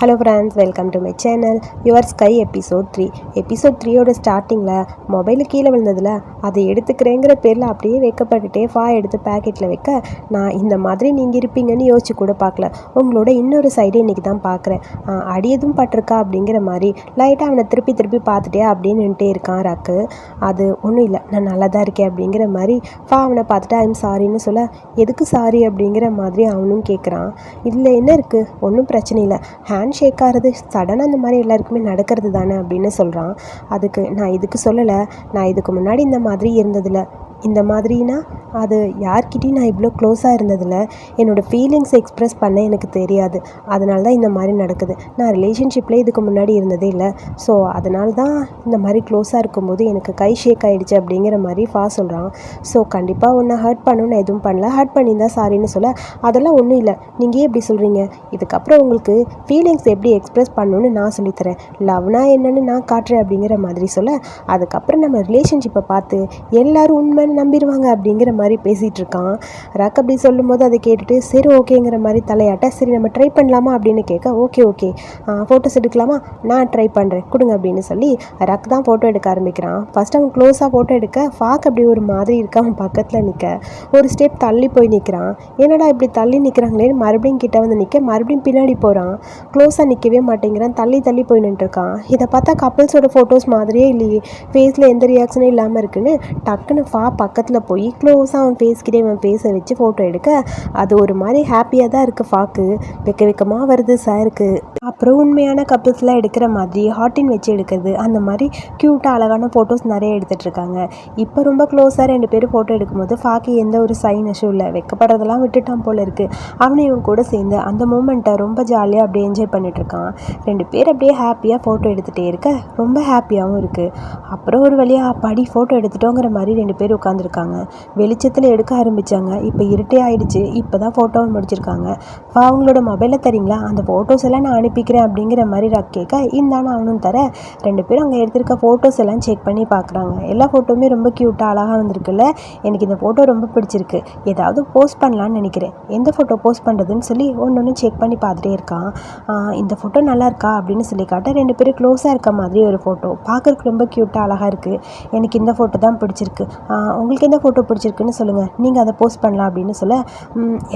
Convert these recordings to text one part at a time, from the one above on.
Hello friends welcome to my channel your sky episode three episode த்ரீயோட ஸ்டார்டிங்கில் mobile கீழே விழுந்ததில் அதை எடுத்துக்கிறேங்கிற பேரில் அப்படியே வைக்கப்பட்டுட்டே ஃபா எடுத்து பேக்கெட்டில் வைக்க நான் இந்த மாதிரி நீங்கள் இருப்பீங்கன்னு யோசிச்சு கூட பார்க்கல. உங்களோட இன்னொரு சைடு இன்றைக்கி தான் பார்க்குறேன். அடி எதுவும் பட்டிருக்கா அப்படிங்கிற மாதிரி லைட்டாக அவனை திருப்பி திருப்பி பார்த்துட்டே அப்படின்னு இருக்கான் ரக்கு. அது ஒன்றும் இல்லை நான் நல்லா தான் இருக்கேன் அப்படிங்கிற மாதிரி ஃபா அவனை பார்த்துட்டு ஐம் சாரின்னு சொல்ல எதுக்கு சாரி அப்படிங்கிற மாதிரி அவனும் கேட்குறான் இதில் என்ன இருக்குது ஒன்றும் பிரச்சனை இல்லை. ஹேண்ட் ஷேக் ஆகிறது சடனாக அந்த மாதிரி எல்லாருக்குமே நடக்கிறது தானே அப்படின்னு சொல்கிறான் அதுக்கு நான் இதுக்கு சொல்லலை. நான் இதுக்கு முன்னாடி இந்த மாதிரி இருந்ததில்ல. இந்த மாதிரினா அது யார்கிட்டையும் நான் இவ்வளோ க்ளோஸாக இருந்ததில் என்னோடய ஃபீலிங்ஸ் எக்ஸ்ப்ரெஸ் பண்ண எனக்கு தெரியாது. அதனால தான் இந்த மாதிரி நடக்குது. நான் ரிலேஷன்ஷிப்பில் இதுக்கு முன்னாடி இருந்ததே இல்லை. ஸோ அதனால தான் இந்த மாதிரி க்ளோஸாக இருக்கும்போது எனக்கு கை ஷேக் ஆகிடுச்சு அப்படிங்கிற மாதிரி ஃபா சொல்கிறான் ஸோ கண்டிப்பாக ஒன்றை ஹர்ட் பண்ணணும் நான் எதுவும் பண்ணல. ஹர்ட் பண்ணியிருந்தா சாரின்னு சொல்ல. அதெல்லாம் ஒன்றும் இல்லை. நீங்கள் எப்படி சொல்கிறீங்க இதுக்கப்புறம் உங்களுக்கு ஃபீலிங்ஸ் எப்படி எக்ஸ்ப்ரெஸ் பண்ணணும்னு நான் சொல்லித்தரேன் லவ்னா என்னென்னு நான் காட்டுறேன் அப்படிங்கிற மாதிரி சொல்ல. அதுக்கப்புறம் நம்ம ரிலேஷன்ஷிப்பை பார்த்து எல்லோரும் உண்மை நம்பிடுவாங்க அப்படிங்கிற மாதிரி பேசிகிட்டு இருக்கான் ரக் அப்படி சொல்லும்போது அதை கேட்டுட்டு சரி ஓகேங்கிற மாதிரி தலையாட்ட சரி நம்ம ட்ரை பண்ணலாமா? அப்படின்னு கேட்க ஓகே ஓகே. ஃபோட்டோஸ் எடுக்கலாமா? நான் ட்ரை பண்ணுறேன் கொடுங்க அப்படின்னு சொல்லி ரக் தான் ஃபோட்டோ எடுக்க ஆரம்பிக்கிறான். ஃபஸ்ட் அவன் க்ளோஸாக ஃபோட்டோ எடுக்க ஃபாக் அப்படி ஒரு மாதிரி இருக்க. அவன் பக்கத்தில் நிற்க ஒரு ஸ்டெப் தள்ளி போய் நிற்கிறான் என்னடா இப்படி தள்ளி நிற்கிறாங்களேன்னு மறுபடியும் கிட்ட வந்து நிற்க மறுபடியும் பின்னாடி போகிறான் க்ளோஸாக நிற்கவே மாட்டேங்கிறான். தள்ளி தள்ளி போய் நின்றுருக்கான். இதை பார்த்தா கப்பல்ஸோட ஃபோட்டோஸ் மாதிரியே இல்லையே. ஃபேஸில் எந்த ரியாக்ஷனும் இல்லாமல் இருக்குன்னு டக்குன்னு ஃபா பக்கத்தில் போய் க்ளோஸாக அவன் பேசிக்கிட்டே அவன் பேச வச்சு ஃபோட்டோ எடுக்க அது ஒரு மாதிரி ஹாப்பியாக தான் இருக்குது ஃபாக்கு வெக்க வெக்கமாக வருது சாருக்கு அப்புறம் உண்மையான கப்புள்ஸ்லாம் எடுக்கிற மாதிரி ஹாட்டின் வச்சு எடுக்கிறது அந்த மாதிரி க்யூட்டாக அழகான ஃபோட்டோஸ் நிறைய எடுத்துகிட்டு இருக்காங்க. இப்போ ரொம்ப க்ளோஸாக ரெண்டு பேரும் ஃபோட்டோ எடுக்கும்போது ஃபாக்கு எந்த ஒரு சைன் இஷ்யூ இல்லை. வெக்கப்படுறதெல்லாம் விட்டுட்டான் போல் இருக்குது அவனை இவன் கூட சேர்ந்து அந்த மூமெண்ட்டை ரொம்ப ஜாலியாக அப்படியே என்ஜாய் பண்ணிட்டுருக்கான் ரெண்டு பேர் அப்படியே ஹாப்பியாக ஃபோட்டோ எடுத்துகிட்டே இருக்க ரொம்ப ஹாப்பியாகவும் இருக்குது அப்புறம் ஒரு வழியாக படி ஃபோட்டோ எடுத்துட்டோங்கிற மாதிரி ரெண்டு பேர் உட்காந்துருக்காங்க வெளிச்சத்தில் எடுக்க ஆரம்பித்தாங்க இப்போ இருட்டே ஆயிடுச்சு. இப்போ தான் ஃபோட்டோவை முடிச்சிருக்காங்க இப்போ அவங்களோட மொபைலில் தரீங்களா? அந்த ஃபோட்டோஸ் எல்லாம் நான் அனுப்பிக்கிறேன் அப்படிங்கிற மாதிரி ரக் கேட்க இந்தானு அவனும் தர. ரெண்டு பேரும் அங்கே எடுத்திருக்க ஃபோட்டோஸ் எல்லாம் செக் பண்ணி பார்க்குறாங்க எல்லா ஃபோட்டோவுமே ரொம்ப க்யூட்டாக அழகாக வந்திருக்குல்ல. எனக்கு இந்த ஃபோட்டோ ரொம்ப பிடிச்சிருக்கு. ஏதாவது போஸ்ட் பண்ணலான்னு நினைக்கிறேன். எந்த ஃபோட்டோ போஸ்ட் பண்ணுறதுன்னு சொல்லி ஒன்று ஒன்று செக் பண்ணி பார்த்துட்டே இருக்கான். இந்த ஃபோட்டோ நல்லா இருக்கா அப்படின்னு சொல்லி காட்ட ரெண்டு பேரும் க்ளோஸாக இருக்க மாதிரி ஒரு ஃபோட்டோ பார்க்குறதுக்கு ரொம்ப க்யூட்டாக அழகாக இருக்குது எனக்கு இந்த ஃபோட்டோ தான் பிடிச்சிருக்கு. உங்களுக்கு எந்த ஃபோட்டோ பிடிச்சிருக்குன்னு சொல்லுங்கள் நீங்கள் அதை போஸ்ட் பண்ணலாம் அப்படின்னு சொல்ல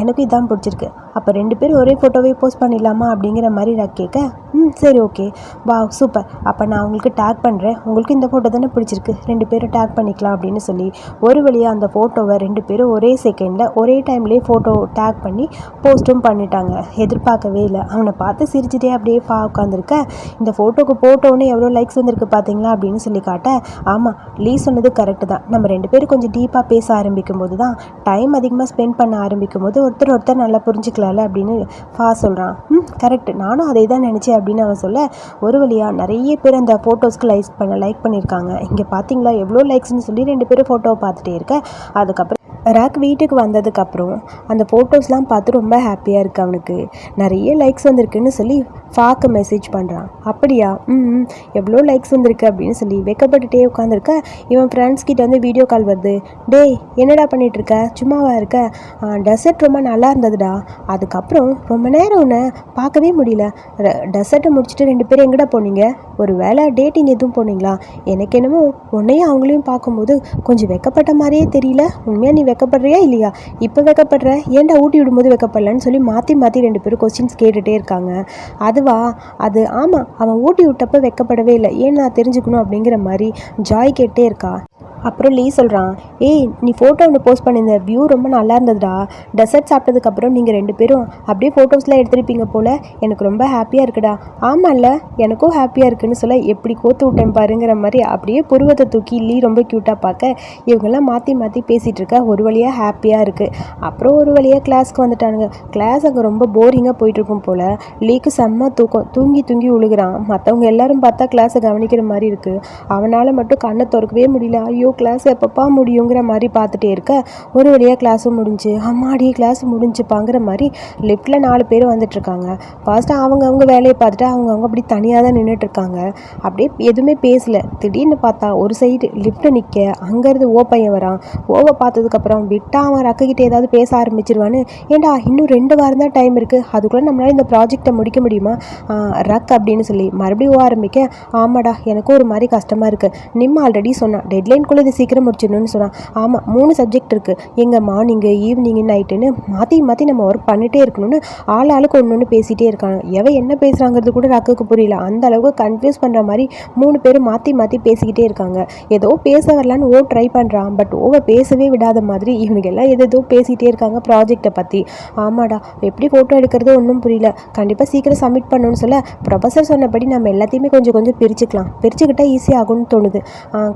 எனக்கும் இதான் பிடிச்சிருக்கு. அப்போ ரெண்டு பேரும் ஒரே ஃபோட்டோவே போஸ்ட் பண்ணிடலாமா? அப்படிங்கிற மாதிரி நான் கேட்க ம் சரி ஓகே வா சூப்பர் அப்போ நான் உங்களுக்கு டேக் பண்ணுறேன் உங்களுக்கு இந்த ஃபோட்டோ தானே பிடிச்சிருக்கு. ரெண்டு பேரும் டேக் பண்ணிக்கலாம். அப்படின்னு சொல்லி ஒரு வழியாக அந்த ஃபோட்டோவை ரெண்டு பேரும் ஒரே செகண்டில் ஒரே டைம்லேயே ஃபோட்டோ டேக் பண்ணி போஸ்ட்டும் பண்ணிட்டாங்க. எதிர்பார்க்கவே இல்லை. அவனை பார்த்து சிரிச்சிட்டே அப்படியே பா உட்காந்துருக்க இந்த ஃபோட்டோக்கு போட்டோன்னே எவ்வளோ லைக்ஸ் வந்திருக்கு பார்த்தீங்களா அப்படின்னு சொல்லி காட்ட ஆமாம் லீ சொன்னது கரெக்டு தான். நம்ம ரெண்டு பேரும் கொஞ்சம் டீப்பாக பேச ஆரம்பிக்கும் போது தான் டைம் அதிகமாக ஸ்பெண்ட் பண்ண ஆரம்பிக்கும் போது ஒருத்தர் ஒருத்தர் நல்லா புரிஞ்சுக்கலாம்ல அப்படின்னு ஃபா சொல்கிறான் ம் கரெக்ட் நானும் அதை தான் நினச்சேன் அப்படின்னு அவன் சொல்ல ஒரு வழியாக நிறைய பேர் அந்த ஃபோட்டோஸ்க்கு லைக் பண்ண லைக் பண்ணியிருக்காங்க. இங்கே பார்த்தீங்களா எவ்வளோ லைக்ஸ்னு சொல்லி ரெண்டு பேரும் ஃபோட்டோவை பார்த்துட்டே இருக்க. அதுக்கப்புறம் ராக் வீட்டுக்கு வந்ததுக்கப்புறம் அந்த ஃபோட்டோஸ்லாம் பார்த்து ரொம்ப ஹாப்பியாக இருக்குது அவனுக்கு. நிறைய லைக்ஸ் வந்திருக்குன்னு சொல்லி ஃபாக்கு மெசேஜ் பண்ணுறான் அப்படியா? ம் எவ்வளோ லைக்ஸ் வந்திருக்கு? அப்படின்னு சொல்லி வெக்கப்பட்டுட்டே உட்காந்துருக்க இவன் ஃப்ரெண்ட்ஸ் கிட்ட வந்து வீடியோ கால் வருது. டேய் என்னடா பண்ணிகிட்ருக்க சும்மாவா இருக்க? டெசர்ட் ரொம்ப நல்லா இருந்ததுடா. அதுக்கப்புறம் ரொம்ப நேரம் உன்னை பார்க்கவே முடியல. டெசர்ட்டை முடிச்சுட்டு ரெண்டு பேரும் எங்கடா போனீங்க? ஒரு வேளை டேட்டிங் எதுவும் போனீங்களா? எனக்கு என்னமோ உன்னையும் அவங்களையும் பார்க்கும்போது கொஞ்சம் வெக்கப்பட்ட மாதிரியே தெரியல. உண்மையாக நீ வெக்கப்படுறியா இல்லையா? இப்போ வெக்கப்படுற? ஏன்டா ஊட்டி விடும்போது வெக்கப்படலன்னு சொல்லி மாற்றி மாற்றி ரெண்டு பேரும் கொஸ்டின்ஸ் கேட்டுகிட்டே இருக்காங்க. அதுவா? அது ஆமாம் அவன் ஊட்டி விட்டப்போ வெக்கப்படவே இல்லை. ஏன் நான் தெரிஞ்சுக்கணும் அப்படிங்கிற மாதிரி ஜாய் கேட்டே இருக்கா? அப்புறம் லீ சொல்கிறான் ஏய் நீ ஃபோட்டோ ஒன்று போஸ்ட் பண்ணியிருந்த வியூ ரொம்ப நல்லா இருந்ததுடா. டெசர்ட் சாப்பிட்டதுக்கப்புறம் நீங்கள் ரெண்டு பேரும் அப்படியே ஃபோட்டோஸ்லாம் எடுத்திருப்பீங்க போல். எனக்கு ரொம்ப ஹாப்பியாக இருக்குடா. ஆமாம்ல எனக்கும் ஹாப்பியாக இருக்குன்னு சொல்ல எப்படி கோத்து விட்டேன் பாருங்கிற மாதிரி அப்படியே புருவத்தை தூக்கி லீ ரொம்ப க்யூட்டாக பார்க்க இவங்கெல்லாம் மாற்றி மாற்றி பேசிகிட்டு இருக்க ஒரு வழியாக ஹாப்பியாக இருக்குது அப்புறம் ஒரு வழியாக கிளாஸ்க்கு வந்துட்டானுங்க. கிளாஸ் அங்கே ரொம்ப போரிங்காக போயிட்டுருக்கும் போல். லீக்கு செம்ம தூக்கம். தூங்கி தூங்கி உழுகிறான். மற்றவங்க எல்லாரும் பார்த்தா கிளாஸை கவனிக்கிற மாதிரி இருக்குது அவனால் மட்டும் கண்ணை திறக்கவே முடியல. ஐயோ கிளாஸ் எப்பப்பா முடியுங்கிற மாதிரி பார்த்துட்டே இருக்க. ஒரு வழியாக கிளாஸும் முடிஞ்சு அம்மாடி கிளாஸ் முடிஞ்சுப்பாங்கிற மாதிரி லிஃப்ட்டில் நாலு பேர் வந்துட்டுருக்காங்க. ஃபர்ஸ்ட்டு அவங்க அவங்க வேலையை பார்த்துட்டு அவங்க அவங்க அப்படி தனியாக தான் நின்றுட்டு இருக்காங்க அப்படியே எதுவுமே பேசல. திடீர்னு பார்த்தா ஒரு சைடு லிஃப்ட்டில் நிற்க அங்கேருந்து ஓ பையன் வரான். ஓவை பார்த்ததுக்கப்புறம் விட்டா அவன் ரக்கிட்ட ஏதாவது பேச ஆரம்பிச்சிருவான்னு. ஏண்டா இன்னும் ரெண்டு வாரம் தான் டைம் இருக்குது அதுக்குள்ளே நம்மளால் இந்த ப்ராஜெக்டை முடிக்க முடியுமா? ரக் அப்படின்னு சொல்லி மறுபடியும் ஓ ஆரம்பிக்க ஆமாடா எனக்கும் ஒரு மாதிரி கஷ்டமாக இருக்குது நிம்ம ஆல்ரெடி சொன்னான் டெட்லைன்குள்ளே இது சீக்கிரம் முடிச்சிடணும்னு சொன்னான் ஆமாம் மூணு சப்ஜெக்ட் இருக்குது எங்கள் மார்னிங்கு ஈவினிங்கு நைட்டுன்னு மாற்றி மாற்றி நம்ம ஒர்க் பண்ணிகிட்டே இருக்கணும்னு ஆள் ஆளுக்கு ஒன்று ஒன்று பேசிகிட்டே இருக்காங்க. எவன் என்ன பேசுகிறாங்கிறது கூட ராக்குக்கு புரியல. அந்த அளவுக்கு கன்ஃபியூஸ் பண்ணுற மாதிரி மூணு பேரும் மாற்றி மாற்றி பேசிக்கிட்டே இருக்காங்க. ஏதோ பேச வரலான்னு ஓ ட்ரை பண்ணுறான் பட் ஓவை பேசவே விடாத மாதிரி இவங்க எல்லாம் எதோ பேசிகிட்டே இருக்காங்க ப்ராஜெக்டை பற்றி ஆமாடா எப்படி ஃபோட்டோ எடுக்கிறது ஒன்றும் புரியல. கண்டிப்பாக சீக்கிரம் சப்மிட் பண்ணணும்னு சொல்ல ப்ரொஃபஸர் சொன்னபடி நம்ம எல்லாத்தையுமே கொஞ்சம் கொஞ்சம் பிரிச்சுக்கலாம். பிரிச்சுக்கிட்டால் ஈஸியாக ஆகும்னு தோணுது.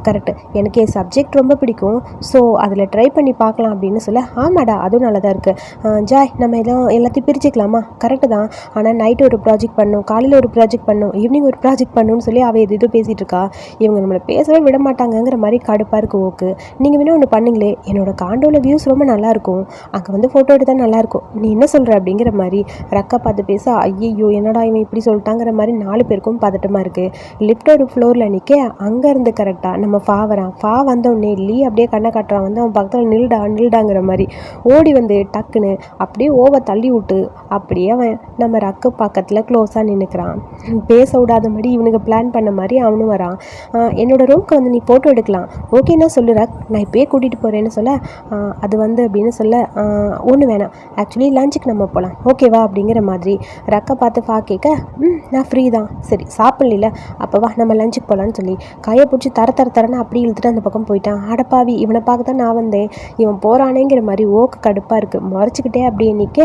கரெக்டு எனக்கு என் சப்ஜெக்ட் ரொம்ப பிடிக்கும். ஸோ அதில் ட்ரை பண்ணி பார்க்கலாம் அப்படின்னு சொல்ல ஆமாடா அதுவும் நல்லா தான் இருக்குது ஜாய் நம்ம எல்லாம் எல்லாத்தையும் பிரிச்சுக்கலாமா? கரெக்டு தான். ஆனால் நைட்டு ஒரு ப்ராஜெக்ட் பண்ணும் காலையில் ஒரு ப்ராஜெக்ட் பண்ணும் ஈவினிங் ஒரு ப்ராஜெக்ட் பண்ணணும்னு சொல்லி அவள் எது எதுவும் பேசிகிட்டு இருக்கா. இவங்க நம்மளை பேசவே விட மாட்டாங்கங்கிற மாதிரி கடுப்பாக இருக்குது ஓக்கு. நீங்கள் வேணால் ஒன்று பண்ணுங்களே என்னோட காண்டோவில் வியூஸ் ரொம்ப நல்லாயிருக்கும் அங்கே வந்து ஃபோட்டோ எடுத்தால் நல்லாயிருக்கும் நீ என்ன சொல்கிற அப்படிங்கிற மாதிரி ரக்கா பார்த்து பேச ஐயையோ என்னடா இவன் இப்படி சொல்லிட்டாங்கிற மாதிரி நாலு பேருக்கும் பதட்டமாக இருக்குது லிஃப்ட் ஒரு ஃப்ளோரில் நிற்க அங்கேருந்து கரெக்டாக நம்ம ஃபாவரா ஃபா வந்தோடனே லீ அப்படியே கண்ணை காட்டுறான். வந்து அவன் பக்கத்தில் நில்டா நில்டாங்கிற மாதிரி. ஓடி வந்து டக்குன்னு அப்படியே ஓவை தள்ளி விட்டு அப்படியே அவன் நம்ம ரக்கு பக்கத்தில் க்ளோஸாக நின்றுக்கிறான் பேச விடாத மாதிரி இவனுக்கு பிளான் பண்ண மாதிரி அவனும் வரான். என்னோடய ரூம்க்கு வந்து நீ ஃபோட்டோ எடுக்கலாம். ஓகேன்னா சொல்லு ரக் நான் இப்போயே கூட்டிகிட்டு போகிறேன்னு சொல்ல அது வந்து அப்படின்னு சொல்ல ஒன்று வேணாம். ஆக்சுவலி லஞ்சுக்கு நம்ம போகலாம் ஓகேவா அப்படிங்கிற மாதிரி ரக்கை பார்த்து ஃபா கேட்க ம் நான் ஃப்ரீ தான். சரி சாப்பிட்ல அப்போ வா நம்ம லஞ்சுக்கு போகலான்னு சொல்லி கையை பிடிச்சி தர தர தரன்னு அப்படி இழுத்துட்டு அந்த பக்கம் போயிட்டான். அடப்பாவி இவனை பார்க்க தான் நான் வந்தேன். இவன் போகிறானேங்கிற மாதிரி ஓக்கு கடுப்பாக இருக்குது முறைச்சிக்கிட்டே அப்படியே நிற்க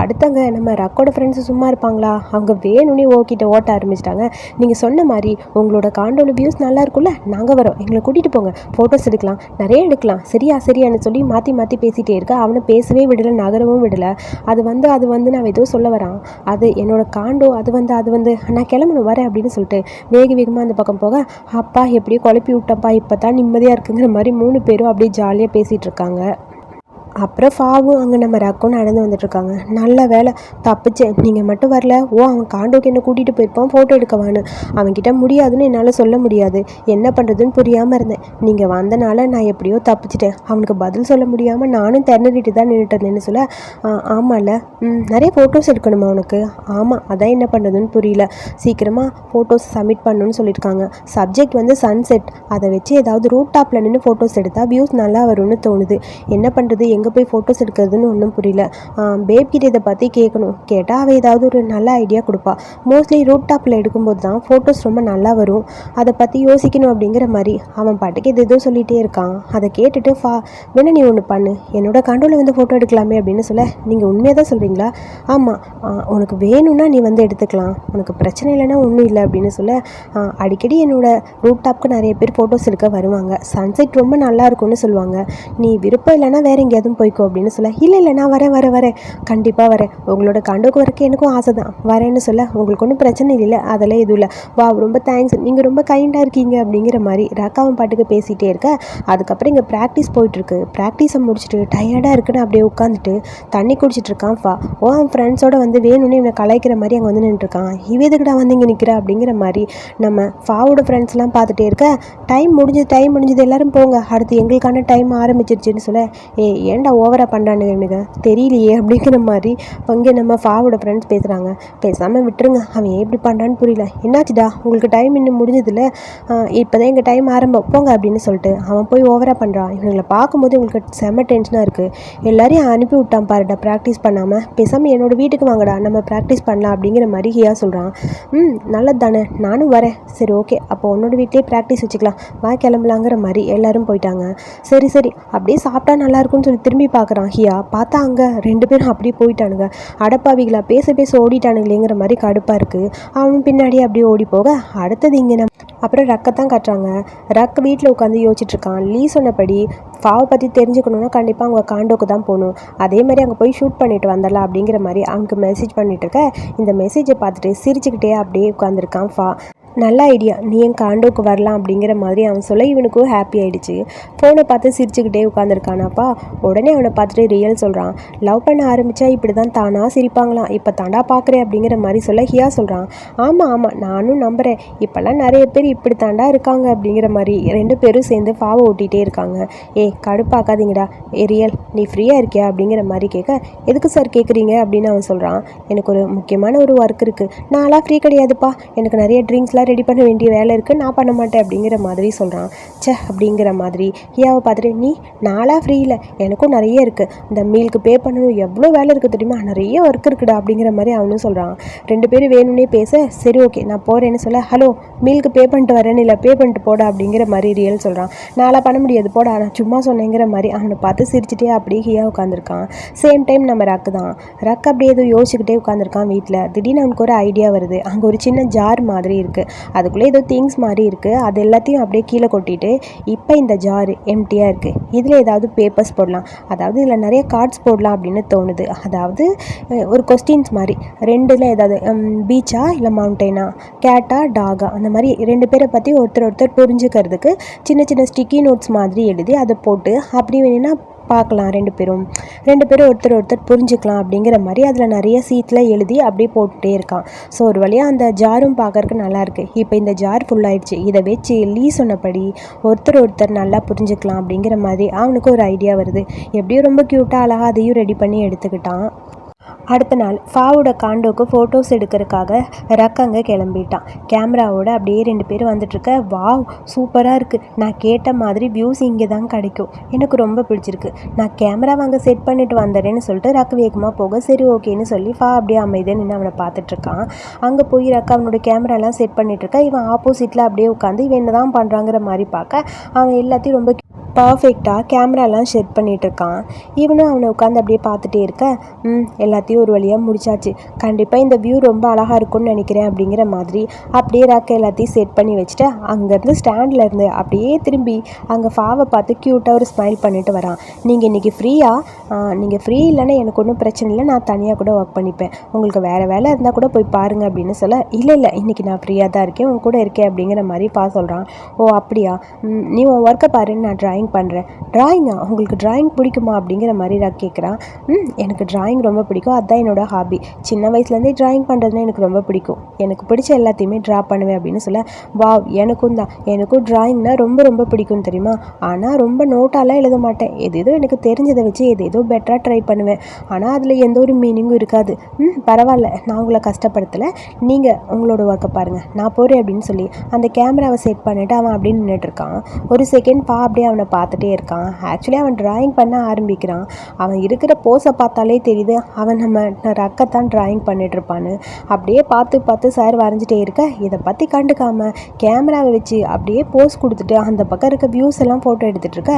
அடுத்தங்க நம்ம ரக்கோட ஃப்ரெண்ட்ஸு சும்மா இருப்பாங்களா? அவங்க வேணும்னே ஓக்கிட்ட ஓட்ட ஆரம்பிச்சிட்டாங்க. நீங்கள் சொன்ன மாதிரி உங்களோட காண்டோல வியூஸ் நல்லா இருக்கும்ல? நாங்கள் வரோம். எங்களை கூட்டிகிட்டு போங்க. ஃபோட்டோஸ் எடுக்கலாம். நிறைய எடுக்கலாம். சரியா சரியான்னு சொல்லி மாற்றி மாற்றி பேசிகிட்டே இருக்க. அவனை பேசவே விடலை நகரவும் விடலை. அது வந்து அது வந்து நான் ஏதோ சொல்ல வரான். அது என்னோட காண்டோ அது வந்து அது வந்து நான் கிளம்பணும் வரேன் அப்படின்னு சொல்லிட்டு வேக வேகமாக அந்த பக்கம் போக அப்பா எப்படியோ குழப்பி விட்டப்பா இப்போ தான் நிம்மதியாக இருக்குங்கிற மாதிரி மூணு பேரும் அப்படியே ஜாலியாக பேசிகிட்டு இருக்காங்க. அப்புறம் ஃபாவும் அங்கே நம்ம ரக்கும் நடந்து வந்துட்டுருக்காங்க. நல்ல வேலை தப்பிச்சேன் நீங்கள் மட்டும் வரல. ஓ அவன் காண்டோக்கு என்ன கூட்டிகிட்டு போயிருப்பான் ஃபோட்டோ எடுக்கவான்னு. அவன்கிட்ட முடியாதுன்னு என்னால் சொல்ல முடியாது. என்ன பண்ணுறதுன்னு புரியாமல் இருந்தேன். நீங்கள் வந்தனால நான் எப்படியோ தப்பிச்சிட்டேன். அவனுக்கு பதில் சொல்ல முடியாமல் நானும் திறந்துட்டு தான் நின்றுட்டு இருந்தேன்னு சொல்ல ஆமாம்ல நிறைய ஃபோட்டோஸ் எடுக்கணுமா உனக்கு? ஆமாம் அதான் என்ன பண்ணுறதுன்னு புரியல. சீக்கிரமாக ஃபோட்டோஸ் சப்மிட் பண்ணணும்னு சொல்லியிருக்காங்க. சப்ஜெக்ட் வந்து சன்செட் அதை வச்சு ஏதாவது ரூட் டாப்பில் நின்று ஃபோட்டோஸ் எடுத்தால் வியூஸ் நல்லா வரும்னு தோணுது. என்ன பண்ணுறது எங்கே போய் ஃபோட்டோஸ் எடுக்கிறதுன்னு ஒன்றும் புரியல. பேப்கிட்ட இதை பற்றி கேட்கணும் கேட்டால் அவள் ஏதாவது ஒரு நல்ல ஐடியா கொடுப்பா. மோஸ்ட்லி ரூட் டாப்பில் எடுக்கும்போது தான் ஃபோட்டோஸ் ரொம்ப நல்லா வரும். அதை பற்றி யோசிக்கணும் அப்படிங்கிற மாதிரி அவன் பாட்டுக்கு இது எதுவும் சொல்லிகிட்டே இருக்கான். அதை கேட்டுட்டு ஃபா வேணா நீ ஒன்று பண்ணு. என்னோட கண்ட்ரோலில் வந்து ஃபோட்டோ எடுக்கலாமே அப்படின்னு சொல்ல நீங்கள் உண்மையாக தான் சொல்கிறீங்களா ஆமாம் உனக்கு வேணும்னா நீ வந்து எடுத்துக்கலாம். உனக்கு பிரச்சனை இல்லைன்னா ஒன்றும் இல்லை அப்படின்னு சொல்ல அடிக்கடி என்னோட ரூட் டாப்க்கு நிறைய பேர் ஃபோட்டோஸ் எடுக்க வருவாங்க. சன்செட் ரொம்ப நல்லா இருக்கும்னு சொல்லுவாங்க. நீ விருப்பம் இல்லைன்னா வேற எங்கேயாவது போய்க்கோ அப்படின்னு சொல்ல இல்லை இல்லை நான் வரேன் வரேன் வரேன். கண்டிப்பாக வரேன். உங்களோட கண்டுக்கு வரைக்கும் எனக்கும் ஆசை தான் வரேன்னு சொல்ல உங்களுக்கு ஒன்றும் பிரச்சனை இல்லை அதெல்லாம் எதுவும் இல்லை. வா ரொம்ப தேங்க்ஸ் நீங்கள் ரொம்ப கைண்டாக இருக்கீங்க. அப்படிங்கிற மாதிரி ரக்காவன் பாட்டுக்கு பேசிகிட்டே இருக்க. அதுக்கப்புறம் இங்கே ப்ராக்டிஸ் போயிட்டுருக்கு. ப்ராக்டிஸை முடிச்சுட்டு டயர்டாக இருக்குன்னு அப்படியே உட்காந்துட்டு தண்ணி குடிச்சிட்டு இருக்கான். ஃபா ஓ அவன் ஃப்ரெண்ட்ஸோட வந்து வேணும்னு இவனை கலாய்க்கிற மாதிரி அங்கே வந்து நின்றுருக்கான் இவ வந்து இங்கே நிற்கிற அப்படிங்கிற மாதிரி நம்ம ஃபாவோட ஃப்ரெண்ட்ஸ்லாம் பார்த்துட்டே இருக்க. டைம் முடிஞ்சது டைம் முடிஞ்சது எல்லாரும் போங்க. அடுத்து எங்களுக்கான டைம் ஆரம்பிச்சிருச்சுன்னு சொல்ல ஏ ஏன்டா ஓவராக பண்ணுறானுங்க எனக்கு தெரியலையே அப்படிங்கிற மாதிரி அங்கே நம்ம ஃபாவோட ஃப்ரெண்ட்ஸ் பேசுகிறாங்க பேசாமல் விட்டுருங்க. அவன் ஏன் இப்படி பண்ணுறான்னு புரியல. என்னாச்சுடா? உங்களுக்கு டைம் இன்னும் முடிஞ்சதில்ல இப்போ தான் எங்கள் டைம் ஆரம்பம். போங்க அப்படின்னு சொல்லிட்டு அவன் போய் ஓவராக பண்ணுறான் இவங்களை பார்க்கும்போது உங்களுக்கு செம்ம டென்ஷனாக இருக்குது எல்லாரையும் அனுப்பி விட்டான் பாருடா ப்ராக்டிஸ் பண்ணாமல் பேசாமல் என்னோட வீட்டுக்கு வாங்கடா நம்ம ப்ராக்டிஸ் பண்ணலாம் அப்படிங்கிற மாதிரி ஹியா சொல்கிறான் ம் நல்லது தானே நானும் வரேன். சரி ஓகே அப்போ உன்னோட வீட்லேயே ப்ராக்டிஸ் வச்சுக்கலாம். வா கிளம்பலாங்கிற மாதிரி எல்லாரும் போயிட்டாங்க. சரி சரி. அப்படியே சாப்பிட்டா நல்லாயிருக்கும்னு சொல்லி திரும்பி பார்க்குறான் ஹியா பார்த்தா அங்கே ரெண்டு பேரும் அப்படியே போயிட்டானுங்க. அடப்பாவிகளா பேச பேச ஓடிட்டானுங்களேங்கிற மாதிரி கடுப்பாக இருக்குது அவனும் பின்னாடியே அப்படியே ஓடி போக அடுத்தது இங்கே நம்ம அப்புறம் ரக்கத்தான் காட்டுறாங்க. ரக் வீட்டில் உட்காந்து யோசிச்சுட்ருக்கான் லீ சொன்னபடி ஃபாவை பற்றி தெரிஞ்சுக்கணுன்னா கண்டிப்பாக அவங்க காண்டோக்கு தான் போகணும். அதே மாதிரி அங்கே போய் ஷூட் பண்ணிட்டு வந்துடலாம் அப்படிங்கிற மாதிரி அவனுக்கு மெசேஜ் பண்ணிட்டு இருக்க. இந்த மெசேஜை பார்த்துட்டு சிரிச்சுக்கிட்டே அப்படியே உட்காந்துருக்கான் ஃபா. நல்ல ஐடியா நீ என் காண்டோக்கு வரலாம் அப்படிங்கிற மாதிரி அவன் சொல்ல இவனுக்கும் ஹாப்பி ஆயிடுச்சு. ஃபோனை பார்த்து சிரிச்சுக்கிட்டே உட்காந்துருக்கானாப்பா உடனே அவனை பார்த்துட்டு ரியல் சொல்கிறான் லவ் பண்ண ஆரம்பித்தா இப்படி தான் தானா சிரிப்பாங்களாம். இப்போ தாண்டா பார்க்குறேன் அப்படிங்கிற மாதிரி சொல்ல ஹியா சொல்கிறான் ஆமாம் ஆமாம் நானும் நம்புகிறேன் இப்போல்லாம் நிறைய பேர் இப்படி தாண்டா இருக்காங்க அப்படிங்கிற மாதிரி ரெண்டு பேரும் சேர்ந்து பாவை ஓட்டிகிட்டே இருக்காங்க. ஏய் கடுப்பாக்காதீங்கடா ஏ ரியல் நீ ஃப்ரீயாக இருக்கியா? அப்படிங்கிற மாதிரி கேட்க எதுக்கு சார் கேட்குறீங்க? அப்படின்னு அவன் சொல்கிறான் எனக்கு ஒரு முக்கியமான ஒரு ஒர்க் இருக்குது நான்லாம் ஃப்ரீ கிடையாதுப்பா. எனக்கு நிறைய ட்ரிங்க்ஸ்லாம் ரெடி பண்ண வேண்டிய வேலை இருக்குது நான் பண்ண மாட்டேன் அப்படிங்கிற மாதிரி சொல்கிறான் ச்சே அப்படிங்கிற மாதிரி. ஹியாவை பார்த்துட்டு நீ நாளாக ஃப்ரீ இல்லை எனக்கும் நிறைய இருக்குது இந்த மீலுக்கு பே பண்ணணும். எவ்வளோ வேலை இருக்குது தெரியுமா? நிறைய ஒர்க் இருக்குடா அப்படிங்கிற மாதிரி அவனும் சொல்கிறான் ரெண்டு பேரும் வேணும்னே பேச சரி ஓகே நான் போகிறேன்னு சொல்ல ஹலோ மீலுக்கு பே பண்ணிட்டு வரேன்னு இல்லை பே பண்ணிட்டு போட அப்படிங்கிற மாதிரி ரியல் சொல்கிறான் நாளாக பண்ண முடியாது. போடா. நான் சும்மா சொன்னேங்கிற மாதிரி அவனை பார்த்து சிரிச்சிட்டே அப்படியே ஹியா உட்காந்துருக்கான் சேம் டைம் நம்ம ரக்கு தான். ரக் அப்படியே ஏதோ யோசிச்சுக்கிட்டே உட்காந்துருக்கான் வீட்டில் திடீர்னு அவனுக்கு ஒரு ஐடியா வருது. அங்கே ஒரு சின்ன ஜார் மாதிரி இருக்குது அதுக்குள்ளே ஏதோ திங்ஸ் மாதிரி இருக்குது அது எல்லாத்தையும் அப்படியே கீழே கொட்டிட்டு இப்போ இந்த ஜாரு எம்டியாக இருக்குது இதில் ஏதாவது பேப்பர்ஸ் போடலாம். அதாவது இதில் நிறைய கார்ட்ஸ் போடலாம் அப்படின்னு தோணுது. அதாவது ஒரு கொஸ்டின்ஸ் மாதிரி. ரெண்டில் ஏதாவது பீச்சா இல்லை மவுண்டெயினா கேட்டா டாகா அந்த மாதிரி ரெண்டு பேரை பற்றி ஒருத்தர் ஒருத்தர் புரிஞ்சுக்கிறதுக்கு சின்ன சின்ன ஸ்டிக்கி நோட்ஸ் மாதிரி எழுதி அதை போட்டு அப்படி வேணும்னா பார்க்கலாம் ரெண்டு பேரும். ரெண்டு பேரும் ஒருத்தர் ஒருத்தர் புரிஞ்சுக்கலாம் அப்படிங்கிற மாதிரி அதில் நிறைய சீட்டில் எழுதி அப்படியே போட்டுகிட்டே இருக்கான். ஸோ ஒரு வழியாக அந்த ஜாரும் பார்க்கறக்கு நல்லாயிருக்கு இப்போ இந்த ஜார் ஃபுல்லாயிடுச்சு இதை வச்சு லீ சொன்னபடி ஒருத்தர் ஒருத்தர் நல்லா புரிஞ்சுக்கலாம் அப்படிங்கிற மாதிரி அவனுக்கு ஒரு ஐடியா வருது. எப்படியும் ரொம்ப க்யூட்டாக அழகாக அதையும் ரெடி பண்ணி எடுத்துக்கிட்டான். அடுத்த நாள் ஃபாவோட காண்டோக்கு ஃபோட்டோஸ் எடுக்கிறதுக்காக ரக்கங்க கிளம்பிட்டான். கேமராவோட அப்படியே ரெண்டு பேர் வந்துட்டுருக்க வாவ் சூப்பராக இருக்குது நான் கேட்ட மாதிரி வியூஸ் இங்கே தான் கிடைக்கும். எனக்கு ரொம்ப பிடிச்சிருக்கு. நான் கேமரா வாங்க செட் பண்ணிட்டு வந்துடுறேன்னு சொல்லிட்டு ரக்க வேகமாக போக சரி ஓகேன்னு சொல்லி ஃபா அப்படியே அமைதியாக நின்று அவனை பார்த்துட்ருக்கான் அங்கே போய் ரக்கு அவனோட கேமராலாம் செட் பண்ணிட்டு இவன் ஆப்போசிட்டில் அப்படியே உட்காந்து இவன் என்ன தான் பண்ணுறாங்கிற மாதிரி பார்க்க அவன் எல்லாத்தையும் ரொம்ப பர்ஃபெக்டாக கேமராலாம் செட் பண்ணிகிட்ருக்கான் இருக்கான் இவனும் அவனை உட்காந்து அப்படியே பார்த்துட்டே இருக்க ம் எல்லாத்தையும் ஒரு வழியாக முடிச்சாச்சு. கண்டிப்பாக இந்த வியூ ரொம்ப அழகாக இருக்கும்னு நினைக்கிறேன் அப்படிங்கிற மாதிரி அப்படியே ராக்க எல்லாத்தையும் செட் பண்ணி வச்சுட்டு அங்கேருந்து ஸ்டாண்டில் இருந்து அப்படியே திரும்பி அங்கே ஃபாவை பார்த்து க்யூட்டாக ஒரு ஸ்மைல் பண்ணிட்டு வரான். நீங்கள் இன்றைக்கி ஃப்ரீயாக நீங்கள் ஃப்ரீ இல்லைன்னா எனக்கு ஒன்றும் பிரச்சனை இல்லை. நான் தனியாக கூட ஒர்க் பண்ணிப்பேன். உங்களுக்கு வேறு வேலை இருந்தால் கூட போய் பாருங்க அப்படின்னு சொல்ல இல்லை இல்லை இன்றைக்கி நான் ஃப்ரீயாக தான் இருக்கேன். உன் கூட இருக்கேன் அப்படிங்கிற மாதிரி பா சொல்கிறான் ஓ அப்படியா? நீ உன் ஒர்க்கை பாருன்னு நான் ட்ராயிங் பண்ணுறேன் ட்ராயிங்கா உங்களுக்கு ட்ராயிங் பிடிக்குமா? அப்படிங்கிற மாதிரி நான் கேட்குறான் ம் எனக்கு ட்ராயிங் ரொம்ப பிடிக்கும். அதுதான் என்னோட ஹாபி சின்ன வயசுலேருந்தே ட்ராயிங் பண்ணுறதுனா எனக்கு ரொம்ப பிடிக்கும். எனக்கு பிடிச்ச எல்லாத்தையுமே ட்ரா பண்ணுவேன் அப்படின்னு சொல்ல வாவ் எனக்கும் தான். எனக்கும் ட்ராயிங்னா ரொம்ப ரொம்ப பிடிக்கும் தெரியுமா? ஆனால் ரொம்ப நோட்டாலாம் எழுத மாட்டேன். எது ஏதோ எனக்கு தெரிஞ்சதை வச்சு எது ஏதோ பெட்டராக ட்ரை பண்ணுவேன். ஆனால் அதில் எந்த ஒரு மீனிங்கும் இருக்காது. ம் பரவாயில்ல. நான் உங்களை கஷ்டப்படுத்தலை. நீங்கள் உங்களோட ஒர்க்கை பாருங்கள் நான் போகிறேன் அப்படின்னு சொல்லி அந்த கேமராவை செட் பண்ணிவிட்டு அவன் அப்படின்னு நின்றுட்டுருக்கான் ஒரு செகண்ட் பா அப்படியே அவனை பார்த்துட்டே இருக்கான். ஆக்சுவலி அவன் டிராயிங் பண்ண ஆரம்பிக்கிறான். அவன் இருக்கிற போஸை பார்த்தாலே தெரியுது. அவன் நம்ம ரக்கத்தான் டிராயிங் பண்ணிட்டு இருப்பான்னு. அப்படியே பார்த்து பார்த்து சார் வரைஞ்சிட்டே இருக்க. இதை பற்றி கண்டுக்காம கேமராவை வச்சு அப்படியே போஸ் கொடுத்துட்டு அந்த பக்கம் இருக்க வியூஸ் எல்லாம் ஃபோட்டோ எடுத்துகிட்டு இருக்க.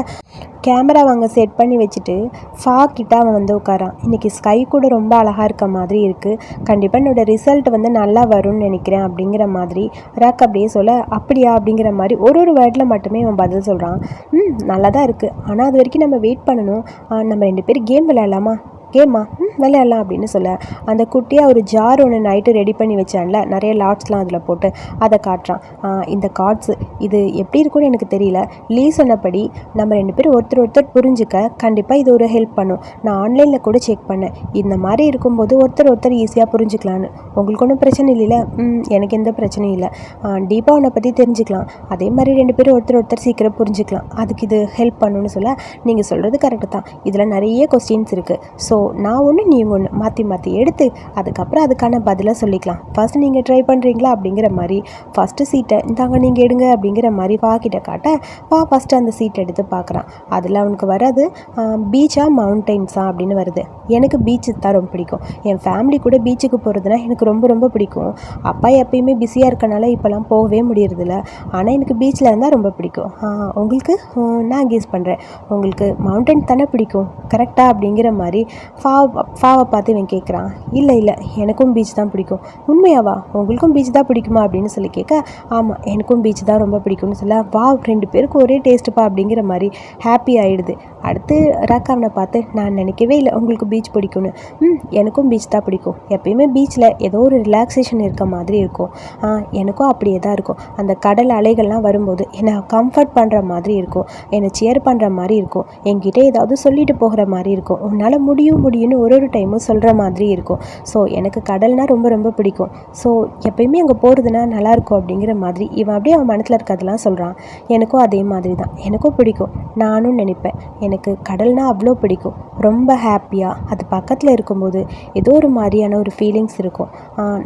கேமரா அங்கே செட் பண்ணி வச்சுட்டு ஃபா கிட்ட அவன் வந்து உட்காரான். இன்றைக்கி ஸ்கை கூட ரொம்ப அழகாக இருக்க மாதிரி இருக்குது கண்டிப்பாக என்னோட ரிசல்ட் வந்து நல்லா வரும்னு நினைக்கிறேன் அப்படிங்கிற மாதிரி ரக் அப்படியே சொல்ல அப்படியா? அப்படிங்கிற மாதிரி ஒரு ஒரு வேர்டில் மட்டுமே அவன் பதில் சொல்கிறான் ம் நல்லா தான் இருக்குது ஆனால் அது வரைக்கும் நம்ம வெயிட் பண்ணணும். நம்ம ரெண்டு பேரும் கேம் விளையாடலாமா? கேமா ம் விளையாடலாம் அப்படின்னு சொல்ல. அந்த குட்டியாக ஒரு ஜார் ஒன்று நைட்டு ரெடி பண்ணி வச்சான்ல நிறைய லாட்ஸ்லாம் அதில் போட்டு அதை காட்டுறான். இந்த கார்ட்ஸு இது எப்படி இருக்கும்னு எனக்கு தெரியல. லீ சொன்னபடி நம்ம ரெண்டு பேரும் ஒருத்தர் ஒருத்தர் புரிஞ்சுக்க கண்டிப்பாக இது ஒரு ஹெல்ப் பண்ணும். நான் ஆன்லைனில் கூட செக் பண்ணேன். இந்த மாதிரி இருக்கும்போது ஒருத்தர் ஒருத்தர் ஈஸியாக புரிஞ்சுக்கலான்னு உங்களுக்கு ஒன்றும் பிரச்சனை இல்லைல்ல? ம் எனக்கு எந்த பிரச்சனையும் இல்லை. டீப்பாக உன்னை பற்றி தெரிஞ்சுக்கலாம். அதே மாதிரி ரெண்டு பேரும் ஒருத்தர் ஒருத்தர் சீக்கிரம் புரிஞ்சுக்கலாம். அதுக்கு இது ஹெல்ப் பண்ணுன்னு சொல்ல நீங்கள் சொல்கிறது கரெக்டு தான். இதில் நிறைய கொஸ்டின்ஸ் இருக்குது ஸோ நான் ஒன்று நீங்கள் ஒன்று மாற்றி மாற்றி எடுத்து அதுக்கப்புறம் அதுக்கான பதிலை சொல்லிக்கலாம். ஃபஸ்ட் நீங்கள் ட்ரை பண்ணுறீங்களா அப்படிங்கிற மாதிரி ஃபஸ்ட்டு சீட்டை இந்தாங்க நீங்கள் எடுங்க அப்படிங்கிற மாதிரி வா கிட்ட காட்ட வா ஃபஸ்ட்டு அந்த சீட் எடுத்து பார்க்குறான் அதில் அவனுக்கு வராது பீச்சா மவுண்டெயின்ஸா அப்படின்னு வருது. எனக்கு பீச்சு தான் ரொம்ப பிடிக்கும். என் ஃபேமிலி கூட பீச்சுக்கு போகிறதுனா எனக்கு ரொம்ப ரொம்ப பிடிக்கும். அப்பா எப்பயுமே பிஸியாக இருக்கனால இப்போலாம் போகவே முடியறதில்ல. ஆனால் எனக்கு பீச்சில் இருந்தால் ரொம்ப பிடிக்கும். உங்களுக்கு? நான் கீஸ் பண்ணுறேன் உங்களுக்கு மவுண்டன் தானே பிடிக்கும்? கரெக்டாக அப்படிங்கிற மாதிரி ஃபாவை ஃபாவை பார்த்து இவன் கேட்குறான் இல்லை இல்லை எனக்கும் பீச் தான் பிடிக்கும். உண்மையாவா? உங்களுக்கும் பீச் தான் பிடிக்குமா? அப்படின்னு சொல்லி கேட்க ஆமாம் எனக்கும் பீச் தான் ரொம்ப பிடிக்கும்னு சொல்ல வா ரெண்டு பேருக்கும் ஒரே டேஸ்ட்டுப்பா அப்படிங்கிற மாதிரி ஹாப்பி ஆகிடுது அடுத்து ராக்காவனை பார்த்து நான் நினைக்கவே இல்லை உங்களுக்கு பீச் பிடிக்கும்னு. ம் எனக்கும் பீச் தான் பிடிக்கும். எப்பயுமே பீச்சில் ஏதோ ஒரு ரிலாக்ஸேஷன் இருக்க மாதிரி இருக்கும். ஆ, எனக்கும் அப்படியே தான் இருக்கும். அந்த கடல் அலைகள்லாம் வரும்போது என்னை கம்ஃபர்ட் பண்ணுற மாதிரி இருக்கும். என்னை சேர் பண்ணுற மாதிரி இருக்கும். என்கிட்ட ஏதாவது சொல்லிட்டு போகிற மாதிரி இருக்கும். உன்னால் முடியும். முடியும்னு ஒரு ஒரு டைமும் சொல்கிற மாதிரி இருக்கும். ஸோ எனக்கு கடல்னால் ரொம்ப ரொம்ப பிடிக்கும். ஸோ எப்பயுமே அங்கே போகிறதுனா நல்லாயிருக்கும் அப்படிங்கிற மாதிரி இவன் அப்படியே அவன் மனசில் இருக்கிறதெல்லாம் சொல்கிறான் எனக்கும் அதே மாதிரி தான். எனக்கும் பிடிக்கும். நானும் நினைப்பேன். எனக்கு கடல்னா அவ்வளோ பிடிக்கும். ரொம்ப ஹாப்பியாக அது பக்கத்தில் இருக்கும்போது ஏதோ ஒரு மாதிரியான ஒரு ஃபீலிங்ஸ் இருக்கும்.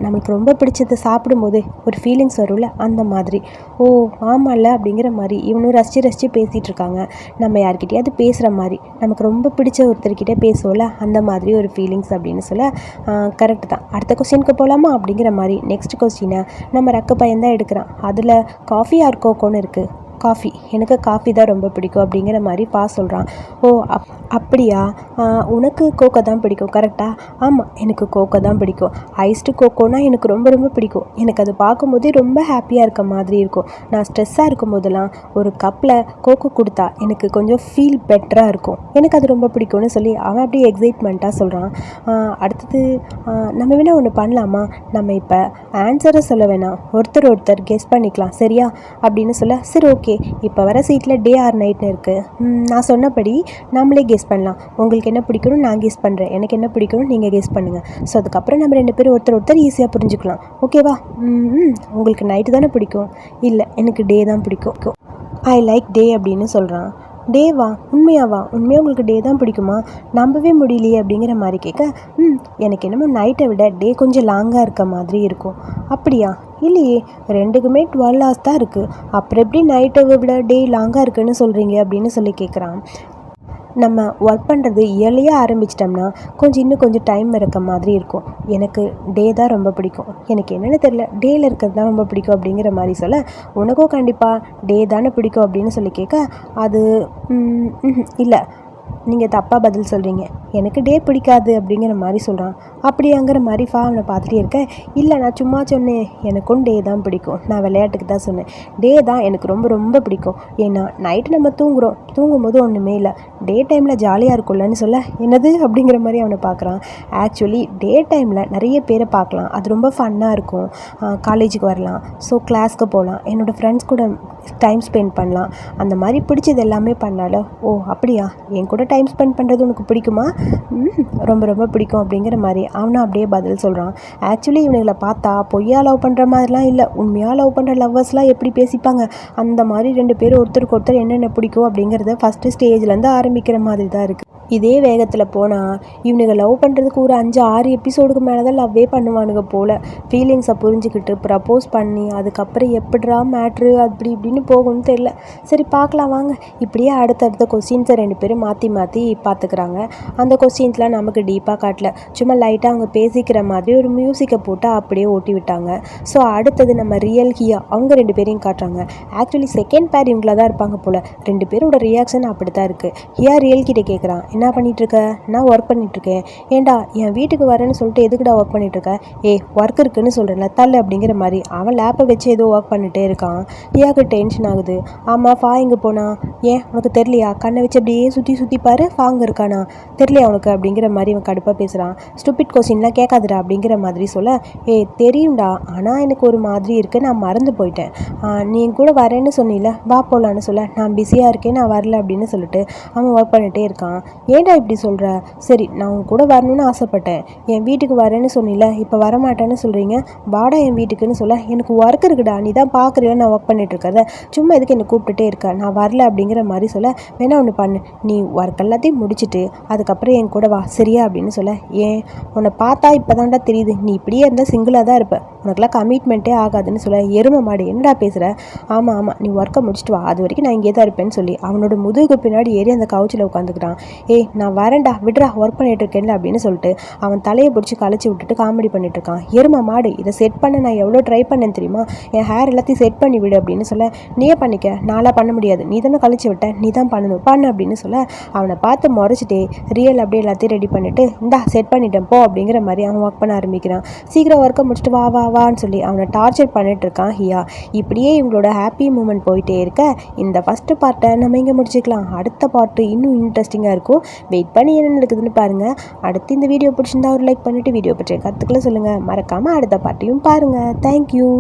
நமக்கு நம்மளுக்கு ரொம்ப பிடிச்சதை சாப்பிடும்போது ஒரு ஃபீலிங்ஸ் வரும்ல அந்த மாதிரி. ஓ ஆமாம்ல அப்படிங்கிற மாதிரி இவனும் ரசித்து ரசித்து பேசிகிட்டு இருக்காங்க. நம்ம யார்கிட்டயாவது பேசுகிற மாதிரி. நமக்கு ரொம்ப பிடிச்ச ஒருத்தர்கிட்ட பேசுவோம்ல அந்த மாதிரி ஒரு ஃபீலிங்ஸ் அப்படின்னு சொல்ல கரெக்ட் தான். அடுத்த கொஸ்டினுக்கு போகலாமா அப்படிங்கிற மாதிரி நெக்ஸ்ட் கொஸ்டினை நம்ம ரக்க பையன் தான் எடுக்கிறான். அதில் காஃபி ஆர் கோக்கோன்னு இருக்குது காஃபி. எனக்கு காஃபி தான் ரொம்ப பிடிக்கும் அப்படிங்கிற மாதிரி பா சொல்கிறான் ஓ அப் அப்படியா? உனக்கு கோகோ தான் பிடிக்கும் கரெக்டாக ஆமாம் எனக்கு கோகோ தான் பிடிக்கும். ஐஸ்டு கோகோனா எனக்கு ரொம்ப ரொம்ப பிடிக்கும். எனக்கு அது பார்க்கும்போதே ரொம்ப ஹாப்பியாக இருக்க மாதிரி இருக்கும். நான் ஸ்ட்ரெஸ்ஸாக இருக்கும் போதெல்லாம் ஒரு கப்பில் கோகோ கொடுத்தா எனக்கு கொஞ்சம் ஃபீல் பெட்டராக இருக்கும். எனக்கு அது ரொம்ப பிடிக்கும்னு சொல்லி அவன் அப்படியே எக்ஸைட்மெண்ட்டாக சொல்கிறான் அடுத்தது நம்ம வேணால் ஒன்று பண்ணலாமா? நம்ம இப்போ ஆன்சரை சொல்ல வேணாம். ஒருத்தர் ஒருத்தர் கெஸ் பண்ணிக்கலாம் சரியா? அப்படின்னு சொல்ல சரி ஓகே இப்போ வர சீட்டில் டே ஆர் நைட்னு இருக்குது நான் சொன்னபடி நம்மளே கெஸ் பண்ணலாம். உங்களுக்கு என்ன பிடிக்கணும் நான் கெஸ் பண்ணுறேன் எனக்கு என்ன பிடிக்கணும் நீங்கள் கெஸ் பண்ணுங்கள் ஸோ அதுக்கப்புறம் நம்ம ரெண்டு பேரும் ஒருத்தர் ஒருத்தர் ஈஸியாக புரிஞ்சுக்கலாம். ஓகேவா ம் ம், உங்களுக்கு நைட்டு தானே பிடிக்கும்? இல்லை எனக்கு டே தான் பிடிக்கும். ஐ லைக் டே அப்படின்னு சொல்கிறான் டேவா உண்மையாவா? உண்மையாக உங்களுக்கு டே தான் பிடிக்குமா? நம்பவே முடியலையே அப்படிங்கிற மாதிரி கேட்க ம் எனக்கு என்னமோ நைட்டை விட டே கொஞ்சம் லாங்காக இருக்க மாதிரி இருக்கும். அப்படியா? இல்லையே ரெண்டுக்குமே டுவெல் ஹவர்ஸ் தான் இருக்குது அப்புறம் எப்படி நைட்டை விட டே லாங்காக இருக்குன்னு சொல்கிறீங்க அப்படின்னு சொல்லி கேட்குறான். நம்ம ஒர்க் பண்ணுறது இயர்லியாக ஆரம்பிச்சிட்டோம்னா கொஞ்சம் இன்னும் கொஞ்சம் டைம் இருக்க மாதிரி இருக்கும். எனக்கு டே தான் ரொம்ப பிடிக்கும். எனக்கு என்னென்னு தெரில டேயில் இருக்கிறது தான் ரொம்ப பிடிக்கும் அப்படிங்கிற மாதிரி சொல்ல உனக்கும் கண்டிப்பாக டே தானே பிடிக்கும் அப்படின்னு சொல்லி கேட்க அது இல்லை. நீங்கள் தப்பாக பதில் சொல்கிறீங்க எனக்கு டே பிடிக்காது அப்படிங்கிற மாதிரி சொல்கிறான் அப்படியாங்கிற மாதிரி ஃபா அவனை பார்த்துட்டே இருக்கேன் இல்லை நான் சும்மா சொன்னேன். எனக்கும் டே தான் பிடிக்கும். நான் விளையாட்டுக்கு தான் சொன்னேன். டே தான் எனக்கு ரொம்ப ரொம்ப பிடிக்கும். ஏன்னா நைட்டு நம்ம தூங்குறோம். தூங்கும்போது ஒன்றுமே இல்லை. டே டைமில் ஜாலியாக இருக்கும்லன்னு சொல்ல என்னது? அப்படிங்கிற மாதிரி அவனை பார்க்குறான். ஆக்சுவலி டே டைமில் நிறைய பேரை பார்க்கலாம். அது ரொம்ப ஃபன்னாக இருக்கும். காலேஜுக்கு வரலாம். ஸோ கிளாஸ்க்கு போகலாம் என்னோடய ஃப்ரெண்ட்ஸ் கூட டைம் ஸ்பெண்ட் பண்ணலாம். அந்த மாதிரி பிடிச்சது எல்லாமே பண்ணால ஓ அப்படியா? என் கூட டைம் ஸ்பெண்ட் பண்ணுறது உனக்கு பிடிக்குமா? ரொம்ப ரொம்ப பிடிக்கும். அப்படிங்கிற மாதிரி அவனும் அப்படியே பதில் சொல்கிறான் ஆக்சுவலி இவனுங்களை பார்த்தா பொய்யா லவ் பண்ணுற மாதிரிலாம் இல்லை. உண்மையாக லவ் பண்ணுற லவ்வர்ஸ்லாம் எப்படி பேசிப்பாங்க? அந்த மாதிரி ரெண்டு பேரும் ஒருத்தருக்கு ஒருத்தர் என்னென்ன பிடிக்கும் அப்படிங்கிறத ஃபஸ்ட்டு ஸ்டேஜ்லேருந்து ஆரம்பிக்கிற மாதிரி தான் இருக்குது இதே வேகத்தில் போனால் இவனுங்க லவ் பண்ணுறதுக்கு ஒரு அஞ்சு ஆறு எபிசோடுக்கு மேலே தான் லவ்வே பண்ணுவானுங்க போல். ஃபீலிங்ஸை புரிஞ்சுக்கிட்டு ப்ரப்போஸ் பண்ணி அதுக்கப்புறம் எப்படிரா மேட்ரு அப்படி இப்படின்னு போகும்னு தெரில சரி பார்க்கலாம் வாங்க. இப்படியே அடுத்தடுத்த கொஸ்டின்ஸை ரெண்டு பேரும் மாற்றி மாற்றி பார்த்துக்கிறாங்க அந்த கொஸ்டின்ஸ்லாம் நமக்கு டீப்பாக காட்டல. சும்மா லைட்டாக அவங்க பேசிக்கிற மாதிரி ஒரு மியூசிக்கை போட்டு அப்படியே ஓட்டி விட்டாங்க. ஸோ அடுத்தது நம்ம ரியல் ஹியா அவங்க ரெண்டு பேரையும் காட்டுறாங்க. ஆக்சுவலி செகண்ட் பேர் இவங்கள தான் இருப்பாங்க போல். ரெண்டு பேரோட ரியாக்ஷன் அப்படி தான் இருக்குது ஹியா ரியல் கிட்டே கேட்குறான் என்ன பண்ணிகிட்ருக்க இருக்க நான் ஒர்க் பண்ணிகிட்ருக்கேன் ஏன்டா என் வீட்டுக்கு வரேன்னு சொல்லிட்டு எதுக்குடா ஒர்க் பண்ணிகிட்ருக்க ஏ ஒர்க் இருக்குன்னு சொல்கிறேன்ல தள்ளு அப்படிங்கிற மாதிரி அவன் லேப்பை வச்சு ஏதோ ஒர்க் பண்ணிகிட்டே இருக்கான். ஏக்கு டென்ஷன் ஆகுது. ஆமாம் ஃபா இங்கே போனா. ஏன் உனக்கு தெரியலையா? கண்ணை வச்சு அப்படியே சுற்றி சுற்றி பாரு ஃபாங்க இருக்கானா? தெரியலையா உனக்கு? அப்படிங்கிற மாதிரி இவன் கடுப்பாக பேசுகிறான் ஸ்டூபிட் கொஸ்டின்லாம் கேட்காதுடா அப்படிங்கிற மாதிரி சொல்ல ஏ தெரியும்டா. ஆனால் எனக்கு ஒரு மாதிரி இருக்குது நான் மறந்து போயிட்டேன். நீ கூட வரேன்னு சொன்னில வா போகலான்னு சொல்ல நான் பிஸியாக இருக்கேன் நான் வரல அப்படின்னு சொல்லிட்டு அவன் ஒர்க் பண்ணிகிட்டே இருக்கான். ஏன்டா இப்படி சொல்கிற சரி நான் உன் கூட வரணும்னு ஆசைப்பட்டேன். என் வீட்டுக்கு வரேன்னு சொன்னில இப்போ வரமாட்டேன்னு சொல்கிறீங்க வாடா என் வீட்டுக்குன்னு சொல்ல எனக்கு ஒர்க் இருக்குடா நீ தான் பார்க்குறியா நான் ஒர்க் பண்ணிகிட்டு இருக்கிறத. சும்மா எதுக்கு என்னை கூப்பிட்டுட்டே இருக்க? நான் வரல அப்படிங்கிற மாதிரி சொல்ல வேணா ஒன்று பண்ணு. நீ ஒர்க் எல்லாத்தையும் முடிச்சுட்டு அதுக்கப்புறம் என் கூட வா சரியா? அப்படின்னு சொல்ல ஏன்? உன்னை பார்த்தா இப்போ தான்டா தெரியுது. நீ இப்படியே இருந்தால் சிங்கிளாக தான் இருப்ப. உனக்குலாம் கமிட்மெண்ட்டே ஆகாதுன்னு சொல்ல எருமை மாடு என்னடா பேசுகிற ஆமாம் ஆமாம் நீ ஒர்க்கை முடிச்சுட்டு வா. அது வரைக்கும் நான் இங்கே தான் இருப்பேன்னு சொல்லி அவனோட முதுகுக்கு பின்னாடி ஏறி அந்த கவுச்சில் உட்காந்துக்கிறான். ஏய் நான் வரேன்டா விட்ரா ஒர்க் பண்ணிட்டு இருக்கேன்ல அப்படின்னு சொல்லிட்டு அவன் தலையை பிடிச்சி கழிச்சு விட்டுட்டு காமெடி பண்ணிட்டு இருக்கான். எரும மாடு இதை செட் பண்ண நான் எவ்வளோ ட்ரை பண்ணேன் தெரியுமா? என் ஹேர் எல்லாத்தையும் செட் பண்ணி விடு அப்படின்னு சொல்ல நீயே பண்ணிக்க நாளாக பண்ண முடியாது. நீ தானே கழிச்சு விட்ட நீ தான் பண்ணணும் பண்ணு அப்படின்னு சொல்ல அவனை பார்த்து முறைச்சிட்டே ரியல் அப்படியே எல்லாத்தையும் ரெடி பண்ணிட்டு இந்தா செட் பண்ணிட்டேன் போ அப்படிங்கிற மாதிரி அவன் ஒர்க் பண்ண ஆரம்பிக்கிறான். சீக்கிரம் ஒர்க்கை முடிச்சுட்டு வா வா வான்னு சொல்லி அவனை டார்ச்சர் பண்ணிட்டு இருக்கான் ஹியா. இப்படியே இவங்களோட ஹாப்பி மூமெண்ட் போயிட்டே இருக்க. இந்த ஃபஸ்ட்டு பார்ட்டை நம்ம இங்கே முடிச்சுக்கலாம். அடுத்த பார்ட்டு இன்னும் இன்ட்ரெஸ்டிங்காக இருக்கும். வெயிட் பண்ணி என்ன நடக்குதுன்னு பாருங்கள் அடுத்து இந்த வீடியோ பிடிச்சிருந்தா ஒரு லைக் பண்ணிவிட்டு வீடியோ பற்றிய கற்றுக்கலாம் சொல்லுங்கள் மறக்காமல் அடுத்த பாட்டையும் பாருங்கள் தேங்க்யூ